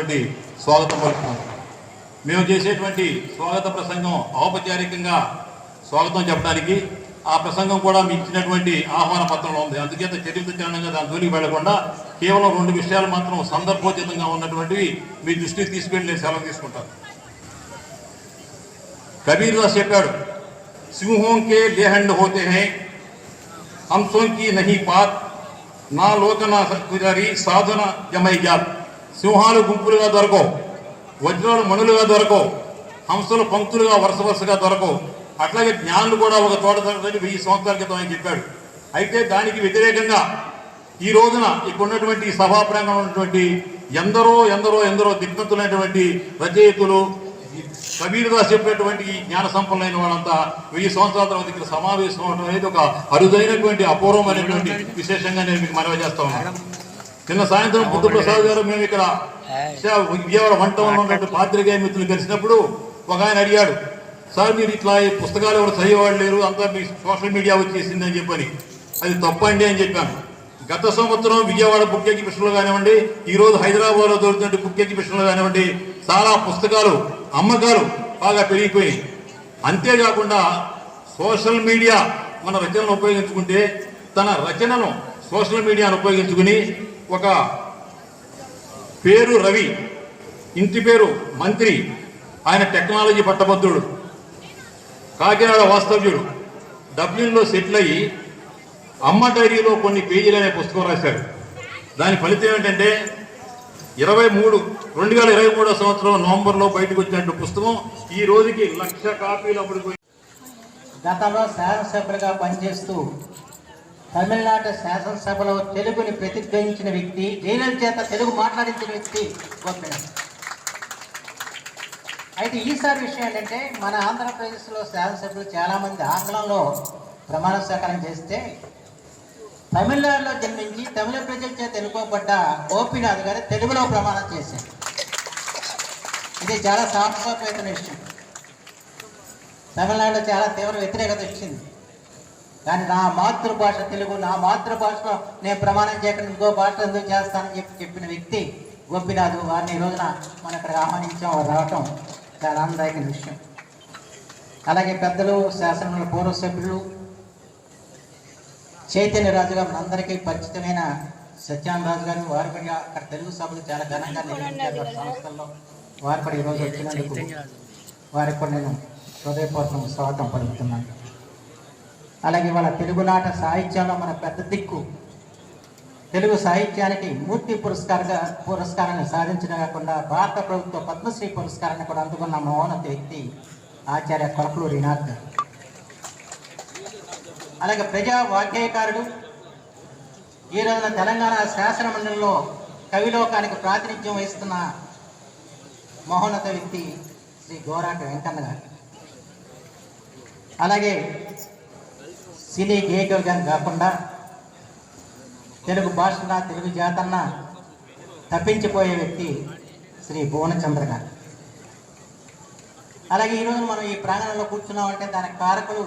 రెడ్డి స్వాగతం పలుకుతున్నాను మేము చేసేటువంటి స్వాగత ప్రసంగం ఔపచారికంగా స్వాగతం చెప్పడానికి ఆ ప్రసంగం కూడా మీకు ఇచ్చినటువంటి ఆహ్వాన పత్రంలో ఉంది. అందుచేత చరిత్ర చరణంగా దాని జోలికి వెళ్ళకుండా కేవలం రెండు విషయాలు మాత్రం సందర్భోచితంగా ఉన్నటువంటివి మీ దృష్టికి తీసుకెళ్ళి నేను సెలవు తీసుకుంటాను. కబీర్ దాస్ చెప్పాడు సింహం కే లేహండ్ హోతే హే హంసోంకి నహి పాత్ నా లోకనా గుజారి సాధన జమై జాత్. సింహాలు గుంపులుగా దొరకవు. వజ్రాలు మణులుగా దొరకవు. హంసలు పంక్తులుగా వరుస వరుసగా దొరకవు. అట్లాగే జ్ఞానులు కూడా ఒక తోట దొరకదని వెయ్యి సంవత్సరాల క్రితం ఆయన చెప్పాడు. అయితే దానికి వ్యతిరేకంగా ఈ రోజున ఇక్కడ ఉన్నటువంటి సభా ప్రాంగణం ఉన్నటువంటి ఎందరో ఎందరో ఎందరో దిగ్నంతులైనటువంటి రచయితులు కబీర్దాస్ చెప్పినటువంటి ఈ జ్ఞాన సంపన్నులైన వాళ్ళంతా వెయ్యి సంవత్సరాల తర్వాత ఇక్కడ సమావేశం అవడం అనేది ఒక అరుదైనటువంటి అపూర్వమైనటువంటి విశేషంగా నేను మీకు మనవి చేస్తా ఉన్నాను. నిన్న సాయంత్రం బుద్ధప్రసాద్ గారు మేము ఇక్కడ విజయవాడ వంట ఉన్నటువంటి పాత్రికేయ మిత్రులు కలిసినప్పుడు ఒక ఆయన అడిగాడు సార్ మీరు ఇట్లా ఈ పుస్తకాలు ఎవరు చదివేవాళ్ళు లేరు అంతా మీ సోషల్ మీడియా వచ్చేసింది అని చెప్పని. అది తప్పండి అని చెప్పాను. గత సంవత్సరం విజయవాడ బుక్ ఎగ్జిబిషన్లో కానివ్వండి ఈ రోజు హైదరాబాద్లో దొరుకుతున్న బుక్ ఎగ్జిబిషన్లో కానివ్వండి చాలా పుస్తకాలు అమ్మకాలు బాగా పెరిగిపోయాయి అంతేకాకుండా సోషల్ మీడియా మన రచనను ఉపయోగించుకుంటే తన రచనను సోషల్ మీడియాను ఉపయోగించుకుని ఒక పేరు రవి ఇంటి పేరు మంత్రి ఆయన టెక్నాలజీ పట్టభద్రుడు కాకినాడ వాస్తవ్యుడు. డబ్లిన్లో సెటిల్ అయ్యి అమ్మ డైరీలో కొన్ని పేజీలు అనే పుస్తకం రాశారు. దాని ఫలితం ఏంటంటే ఇరవై మూడు రెండు వేల ఇరవై మూడో సంవత్సరం నవంబర్లో బయటకు వచ్చినట్టు పుస్తకం ఈ రోజుకి లక్ష కాపీలు అప్పుడు గతంలో శాసనసభ్యులుగా పనిచేస్తూ తమిళనాడు శాసనసభలో తెలుగుని ప్రతిధ్వనించిన వ్యక్తి జైలర్ చేత తెలుగు మాట్లాడించిన వ్యక్తి గోపినాథ్ అయితే ఈసారి విషయం ఏంటంటే మన ఆంధ్రప్రదేశ్లో శాసనసభ్యులు చాలామంది ఆంగ్లంలో ప్రమాణ స్వీకారం చేస్తే తమిళనాడులో జన్మించి తమిళ ప్రజల చేత ఎన్నుకోబడ్డ గోపినాథ్ గారు తెలుగులో ప్రమాణం చేశారు. ఇది చాలా సాంస్కృతికమైన విషయం. తమిళనాడులో చాలా తీవ్ర వ్యతిరేకత వచ్చింది. కానీ నా మాతృభాష తెలుగు నా మాతృభాషలో నేను ప్రమాణం చేయకుండా ఇంకో భాష ఎందుకు చేస్తానని చెప్పి చెప్పిన వ్యక్తి గోపినాథ్ వారిని ఈ రోజున మనం ఇక్కడ ఆహ్వానించాం వారు రావటం చాలా ఆనందదాయకమైన విషయం. అలాగే పెద్దలు శాసనంలో పూర్వ సభ్యులు చైతన్య రాజు మనందరికీ పరిచితమైన సత్యాన్ రాజు గారు వారు కూడా అక్కడ తెలుగు సభలు చాలా ఘనంగా నిర్వహించారు సంస్థల్లో. వారు కూడా ఈరోజు వచ్చినందుకు వారికి కూడా నేను హృదయపూర్వకం స్వాగతం పలుకుతున్నాను. అలాగే వాళ్ళ తెలుగునాట సాహిత్యంలో మన పెద్ద దిక్కు. తెలుగు సాహిత్యానికి మూర్తి పురస్కారంగా పురస్కారాన్ని సాధించడం కాకుండా భారత ప్రభుత్వ పద్మశ్రీ పురస్కారాన్ని కూడా అందుకున్న మహోన్నత వ్యక్తి ఆచార్య కొలకలూరి వినాథ్ అలాగే ప్రజా వాగ్గేయకారుడు. ఈ రోజున తెలంగాణ శాసన మండలిలో కవిలోకానికి ప్రాతినిధ్యం వహిస్తున్న మహోన్నత వ్యక్తి శ్రీ గోరాట వెంకన్న గారు. అలాగే సినీ గేయకులుగా కాకుండా తెలుగు భాషన తెలుగు జాతన్న తప్పించిపోయే వ్యక్తి శ్రీ భువనచంద్ర గారు. అలాగే ఈరోజు మనం ఈ ప్రాంగణంలో కూర్చున్నామంటే దానికి కారకులు